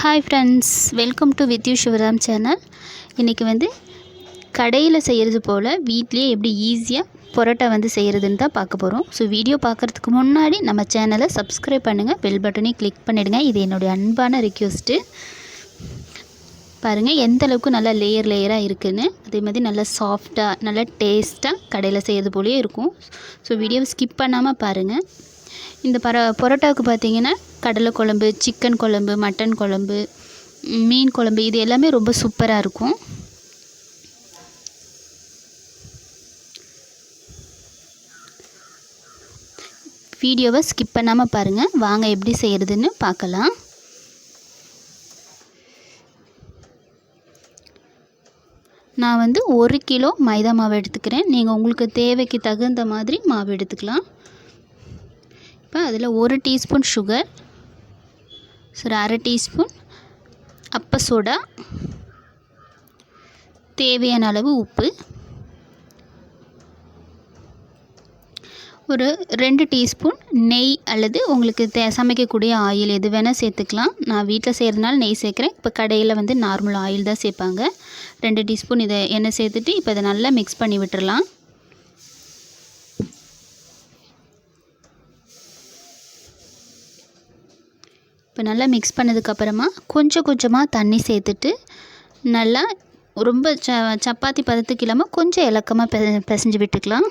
Hi friends welcome to Vidya Sivaram channel இன்றைக்கி வந்து கடையில் செய்கிறது போல் வீட்லேயே எப்படி ஈஸியாக பொரோட்டா வந்து செய்கிறதுன்னு தான் பார்க்க போகிறோம் ஸோ வீடியோ பார்க்குறதுக்கு முன்னாடி நம்ம சேனலை சப்ஸ்கிரைப் பண்ணுங்கள் பெல் பட்டனையும் கிளிக் பண்ணிவிடுங்க இது என்னுடைய அன்பான ரிக்வெஸ்ட்டு பாருங்கள் எந்த அளவுக்கு நல்லா லேயர் லேயராக இருக்குதுன்னு அதே மாதிரி நல்லா சாஃப்டாக நல்லா டேஸ்ட்டாக கடையில் செய்கிறது போலேயே இருக்கும். ஸோ வீடியோவை ஸ்கிப் பண்ணாமல் பாருங்கள் இந்த பர பரோட்டாவுக்கு பார்த்தீங்கன்னா கடலை குழம்பு சிக்கன் குழம்பு மட்டன் குழம்பு மீன் குழம்பு இது எல்லாமே ரொம்ப சூப்பராக இருக்கும். வீடியோவை ஸ்கிப் பண்ணாமல் பாருங்கள் வாங்க எப்படி செய்கிறதுன்னு பார்க்கலாம். நான் வந்து ஒரு கிலோ மைதா மாவு எடுத்துக்கிறேன். நீங்கள் உங்களுக்கு தேவைக்கு தகுந்த மாதிரி மாவு எடுத்துக்கலாம். இப்போ அதில் ஒரு டீஸ்பூன் சுகர் சரி அரை டீஸ்பூன் அப்ப சோடா தேவையான அளவு உப்பு ஒரு ரெண்டு டீஸ்பூன் நெய் அல்லது உங்களுக்கு தே சமைக்கக்கூடிய ஆயில் எது வேணால் சேர்த்துக்கலாம். நான் வீட்டில் செய்கிறதுனால நெய் சேர்க்குறேன். இப்போ கடையில் வந்து நார்மல் ஆயில் தான் சேர்ப்பாங்க. ரெண்டு டீஸ்பூன் இதை எண்ணெய் சேர்த்துட்டு இப்போ இதை நல்லா மிக்ஸ் பண்ணி விட்டுடலாம் இப்போ நல்லா மிக்ஸ் பண்ணதுக்கப்புறமா கொஞ்சம் கொஞ்சமாக தண்ணி சேர்த்துட்டு நல்லா ரொம்ப ச சப்பாத்தி பதத்துக்கு இல்லாமல் கொஞ்சம் இலக்கமாக பெ பிசைஞ்சு விட்டுக்கலாம்.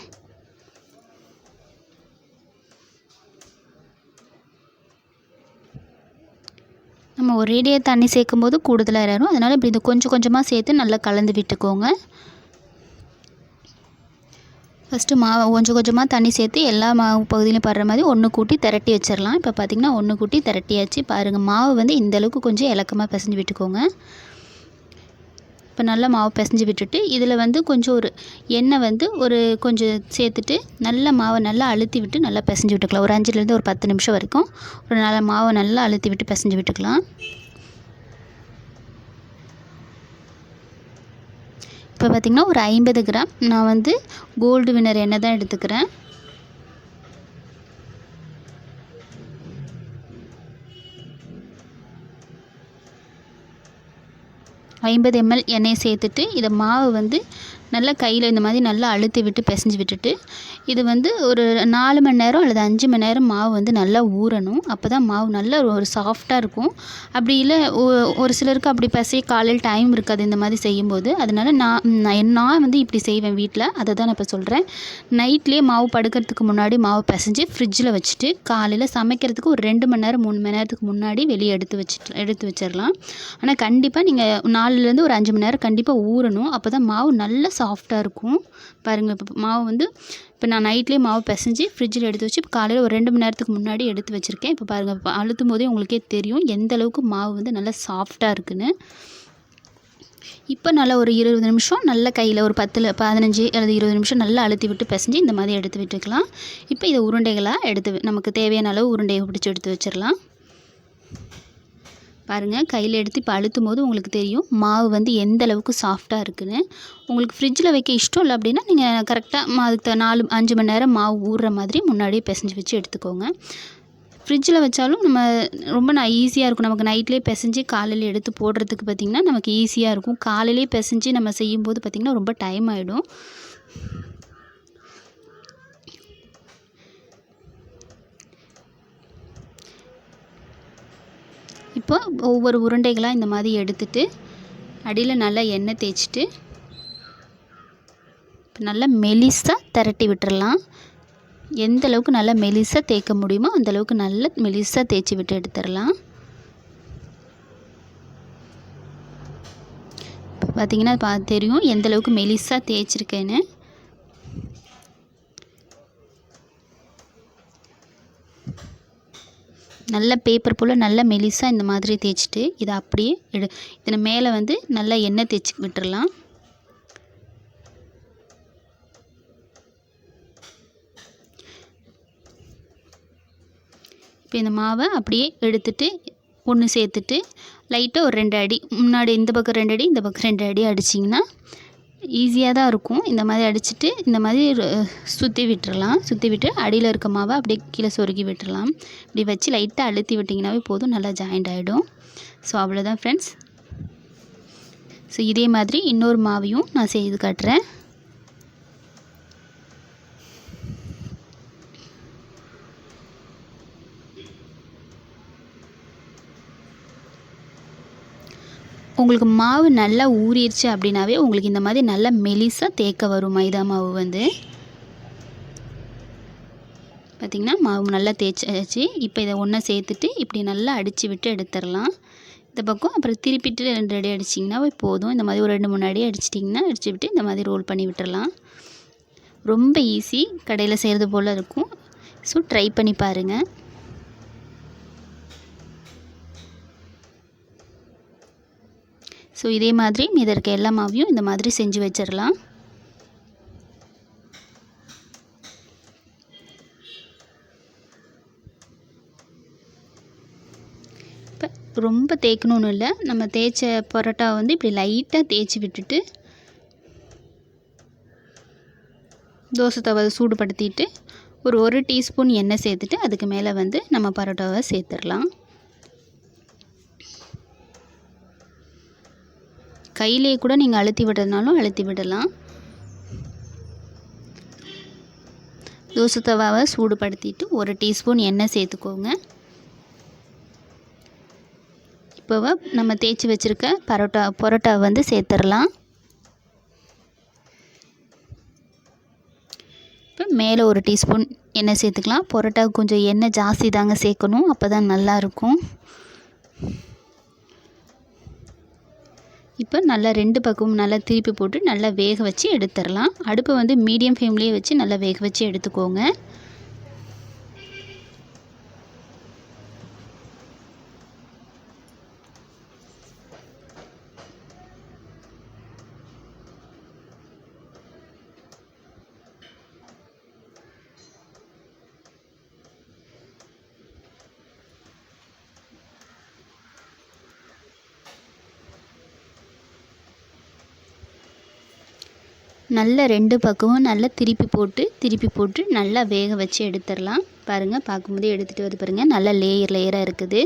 நம்ம ஒரேடியாக தண்ணி சேர்க்கும் போது கூடுதலாக ஏறும் அதனால் இப்படி இது கொஞ்சம் கொஞ்சமாக சேர்த்து நல்லா கலந்து விட்டுக்கோங்க. ஃபஸ்ட்டு மாவு கொஞ்சம் கொஞ்சமாக தண்ணி சேர்த்து எல்லா மாவு பகுதியிலும் படுற மாதிரி ஒன்று கூட்டி திரட்டி வச்சிடலாம் இப்போ பார்த்திங்கன்னா ஒன்று கூட்டி திரட்டியாச்சு. பாருங்கள் மாவு வந்து இந்தளவுக்கு கொஞ்சம் இலக்கமாக பிசைஞ்சு விட்டுக்கோங்க. இப்போ நல்லா மாவு பிசைஞ்சு விட்டுட்டு இதில் வந்து கொஞ்சம் ஒரு எண்ணெய் வந்து ஒரு கொஞ்சம் சேர்த்துட்டு நல்லா மாவை நல்லா அழுத்தி விட்டு நல்லா பிசைஞ்சு விட்டுக்கலாம். ஒரு அஞ்சுலேருந்து ஒரு பத்து நிமிஷம் வரைக்கும். ஒரு நல்ல மாவை நல்லா அழுத்தி விட்டு பிசைஞ்சு விட்டுக்கலாம். இப்போ பார்த்திங்கன்னா ஒரு ஐம்பது கிராம் நான் வந்து கோல்டு வினர் எண்ணெய் தான் எடுத்துக்கிறேன். ஐம்பது எம்எல் எண்ணெயை சேர்த்துட்டு இதை மாவு வந்து நல்லா கையில் இந்த மாதிரி நல்லா அழுத்தி விட்டு பிசைஞ்சு விட்டுட்டு இது வந்து ஒரு நாலு மணி நேரம் அல்லது அஞ்சு மணி நேரம் மாவு வந்து நல்லா ஊறணும். அப்போ தான் மாவு நல்லா ஒரு சாஃப்டாக இருக்கும். அப்படி இல்லை ஒ- ஒரு சிலருக்கு அப்படி பிசைய காலையில் டைம் இருக்காது இந்த மாதிரி செய்யும்போது. அதனால் நான் நான் நான் வந்து இப்படி செய்வேன் வீட்டில் அதை தான் நான் இப்போ சொல்கிறேன் நைட்லேயே மாவு படுக்கிறதுக்கு முன்னாடி மாவு பிசைஞ்சு ஃப்ரிட்ஜில் வச்சுட்டு காலையில் சமைக்கிறதுக்கு ஒரு ரெண்டு மணி நேரம் மூணு மணி நேரத்துக்கு முன்னாடி வெளியே எடுத்து வச்சுட்டு எடுத்து வச்சிடலாம். ஆனால் கண்டிப்பாக நீங்கள் நாலுலேருந்து ஒரு அஞ்சு மணி நேரம் கண்டிப்பாக ஊறணும். அப்போ தான் மாவு நல்லா சாஃப்டாக இருக்கும். பாருங்கள் இப்போ மாவு வந்து இப்போ நான் நைட்லேயே மாவு பிசைஞ்சு ஃப்ரிட்ஜில் எடுத்து வச்சு இப்போ காலையில் ஒரு ரெண்டு மணி நேரத்துக்கு முன்னாடி எடுத்து வச்சுருக்கேன். இப்போ பாருங்கள் இப்போ அழுத்தும் போதே உங்களுக்கே தெரியும் எந்த அளவுக்கு மாவு வந்து நல்லா சாஃப்டாக இருக்குன்னு. இப்போ நல்லா ஒரு இருபது நிமிஷம் நல்ல கையில் ஒரு பத்தில் பதினஞ்சு அல்லது இருபது நிமிஷம் நல்லா அழுத்தி விட்டு பிசைஞ்சு இந்த மாதிரி எடுத்து விட்டுக்கலாம். இப்போ இதை உருண்டைகளாக எடுத்து நமக்கு தேவையான அளவு உருண்டையை பிடிச்சி எடுத்து வச்சிடலாம். பாருங்கள் கையில் எடுத்து இப்போ அழுத்தும் போது உங்களுக்கு தெரியும் மாவு வந்து எந்த அளவுக்கு சாஃப்டாக இருக்குன்னு. உங்களுக்கு ஃப்ரிட்ஜில் வைக்க இஷ்டம் இல்லை அப்படின்னா நீங்கள் கரெக்டாக அதுக்கு த- நாலு அஞ்சு மணி நேரம் மாவு ஊறுற மாதிரி முன்னாடியே பிசைஞ்சு வச்சு எடுத்துக்கோங்க. ஃப்ரிட்ஜில் வச்சாலும் நம்ம ரொம்ப நான் ஈஸியாக இருக்கும். நமக்கு நைட்லேயே பிசைஞ்சு காலையில் எடுத்து போடுறதுக்கு பார்த்திங்கன்னா நமக்கு ஈஸியாக இருக்கும். காலையிலேயே பிசைஞ்சு நம்ம செய்யும்போது பார்த்திங்கன்னா ரொம்ப டைம் ஆகிடும் இப்போ ஒவ்வொரு உருண்டைகளாக இந்த மாதிரி எடுத்துட்டு அடியில் நல்லா எண்ணெய் தேய்ச்சிட்டு இப்போ நல்லா மெலிசாக திரட்டி விட்டுறலாம். எந்த அளவுக்கு நல்லா மெலிசாக தேய்க்க முடியுமோ அந்தளவுக்கு நல்லா மெலிசாக தேய்ச்சி விட்டு எடுத்துடலாம். இப்போ பார்த்தீங்கன்னா பா தெரியும் எந்த அளவுக்கு மெலிசாக தேய்ச்சிருக்கேன்னு. நல்ல பேப்பர் போல் நல்லா மெலிசாக இந்த மாதிரி தேய்ச்சிட்டு இதை அப்படியே எடு இதில் மேலே வந்து நல்லா எண்ணெய் தேய்ச்சி விட்டுடலாம் இப்போ இந்த மாவை அப்படியே எடுத்துட்டு ஒன்று சேர்த்துட்டு லைட்டாக ஒரு ரெண்டு அடி முன்னாடி இந்த பக்கம் ரெண்டு அடி இந்த பக்கம் ரெண்டு அடி அடிச்சிங்கன்னா ஈஸியாக தான் இருக்கும். இந்த மாதிரி அடிச்சுட்டு இந்த மாதிரி சுற்றி விட்டுறலாம். சுற்றி விட்டு அடியில் இருக்க மாவை அப்படியே கீழே சொருகி விட்டுறலாம். இப்படி வச்சு லைட்டாக அழுத்தி விட்டிங்கனாவே போதும் நல்லா ஜாயிண்ட் ஆகிடும் ஸோ அவ்வளோதான் ஃப்ரெண்ட்ஸ் ஸோ இதே மாதிரி இன்னொரு மாவையும் நான் செய்து காட்டுறேன். உங்களுக்கு மாவு நல்லா ஊறிடுச்சு அப்படின்னாவே உங்களுக்கு இந்த மாதிரி நல்லா மெலிசாக தேக்க வரும் மைதா மாவு வந்து. பார்த்திங்கன்னா மாவு நல்லா தேய்ச்சாச்சு இப்போ இதை ஒன்றா சேர்த்துட்டு இப்படி நல்லா அடித்து விட்டு எடுத்துடலாம். இந்த பக்கம் அப்புறம் திருப்பிட்டு ரெண்டு அடி அடிச்சிங்கன்னா போதும். இந்த மாதிரி ஒரு ரெண்டு மூணு அடி அடிச்சிட்டிங்கன்னா அடித்து விட்டு இந்த மாதிரி ரோல் பண்ணி விட்டுடலாம். ரொம்ப ஈஸி. கடையில் செய்கிறது போல் இருக்கும். ஸோ ட்ரை பண்ணி பாருங்கள் ஸோ இதே மாதிரி மீத இருக்க எல்லா மாவையும் இந்த மாதிரி செஞ்சு வச்சிடலாம். இப்போ ரொம்ப தேய்க்கணுன்னு இல்லை. நம்ம தேய்ச்ச பரோட்டா வந்து இப்படி லைட்டாக தேய்ச்சி விட்டுட்டு தோசை தவறு சூடுபடுத்திட்டு ஒரு ஒரு டீஸ்பூன் எண்ணெய் சேர்த்துட்டு அதுக்கு மேலே வந்து நம்ம பரோட்டாவை சேர்த்துடலாம். கையிலே கூட நீங்கள் அழுத்தி விடுறதுனாலும் அழுத்தி விடலாம். தோசை தவாவை சூடுபடுத்திட்டு ஒரு டீஸ்பூன் எண்ணெய் சேர்த்துக்கோங்க. இப்போ நம்ம தேய்ச்சி வச்சுருக்க பரோட்டா பரோட்டாவை வந்து சேர்த்துடலாம். இப்போ மேலே ஒரு டீஸ்பூன் எண்ணெய் சேர்த்துக்கலாம். பரோட்டா கொஞ்சம் எண்ணெய் ஜாஸ்தி தாங்க சேர்க்கணும். அப்போ தான் நல்லாயிருக்கும் இப்போ நல்லா ரெண்டு பக்கமும் நல்லா திருப்பி போட்டு நல்லா வேக வச்சு எடுத்துடலாம். அடுப்பை வந்து மீடியம் ஃப்ளேம்லேயே வச்சு நல்லா வேக வச்சு எடுத்துக்கோங்க. நல்லா ரெண்டு பக்கமும் நல்லா திருப்பி போட்டு திருப்பி போட்டு நல்லா வேக வச்சு எடுத்துடலாம். பாருங்கள் பார்க்கும்போது எடுத்துகிட்டு வந்து பாருங்கள் நல்லா லேயர் லேயராக இருக்குது.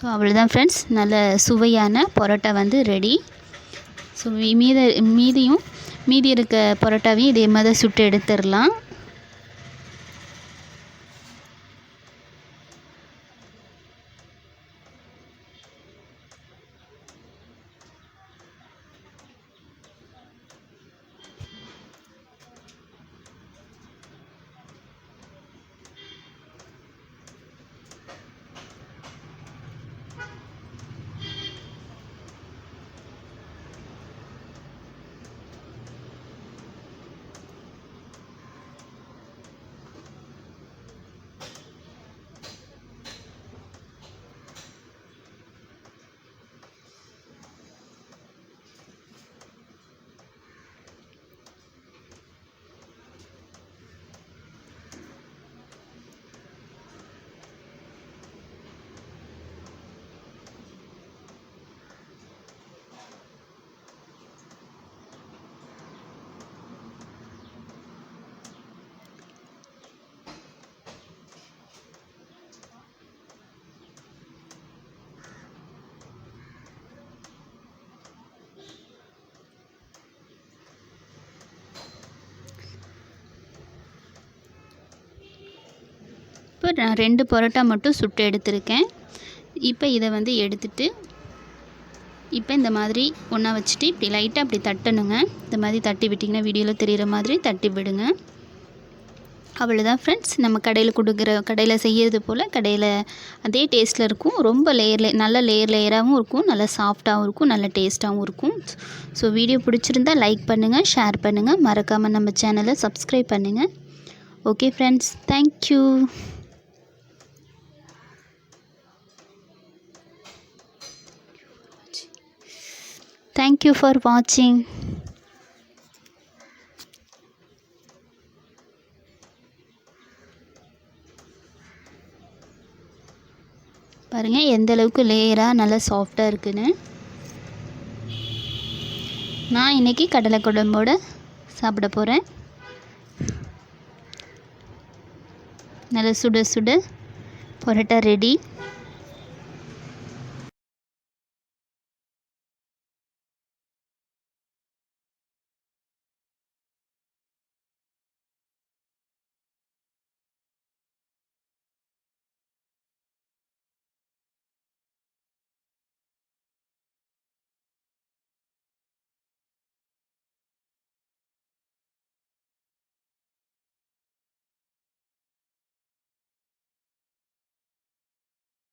ஸோ அவ்வளோதான் ஃப்ரெண்ட்ஸ் நல்ல சுவையான பரோட்டா வந்து ரெடி ஸோ மீத மீதியும் மீதி இருக்க பரோட்டாவையும் இதே மாதிரி சுட்டு எடுத்துடலாம். இப்போ நான் ரெண்டு பரோட்டா மட்டும் சுட்டு எடுத்திருக்கேன். இப்போ இதை வந்து எடுத்துட்டு இப்போ இந்த மாதிரி ஒன்றா வச்சுட்டு இப்படி லைட்டாக அப்படி தட்டணுங்க. இந்த மாதிரி தட்டி விட்டிங்கன்னா வீடியோவில் தெரிகிற மாதிரி தட்டி விடுங்க. அவ்வளோதான் ஃப்ரெண்ட்ஸ் நம்ம கடையில் கொடுக்குற கடையில் செய்கிறது போல் கடையில் அதே டேஸ்ட்டில் இருக்கும். ரொம்ப லேயர் நல்ல லேயர் லேயராகவும் இருக்கும். நல்லா சாஃப்டாகவும் இருக்கும். நல்ல டேஸ்ட்டாகவும் இருக்கும். ஸோ வீடியோ பிடிச்சிருந்தா லைக் பண்ணுங்கள் ஷேர் பண்ணுங்கள் மறக்காமல் நம்ம சேனலை சப்ஸ்கிரைப் பண்ணுங்கள் okay friends thank you thank you for வாட்சிங் பாருங்கள் எந்த அளவுக்கு லேயராக நல்லா சாஃப்டாக இருக்குன்னு. நான் இன்றைக்கி கடலை குழம்போடு சாப்பிட போகிறேன் நல்லா சுட சுட பரோட்டா ரெடி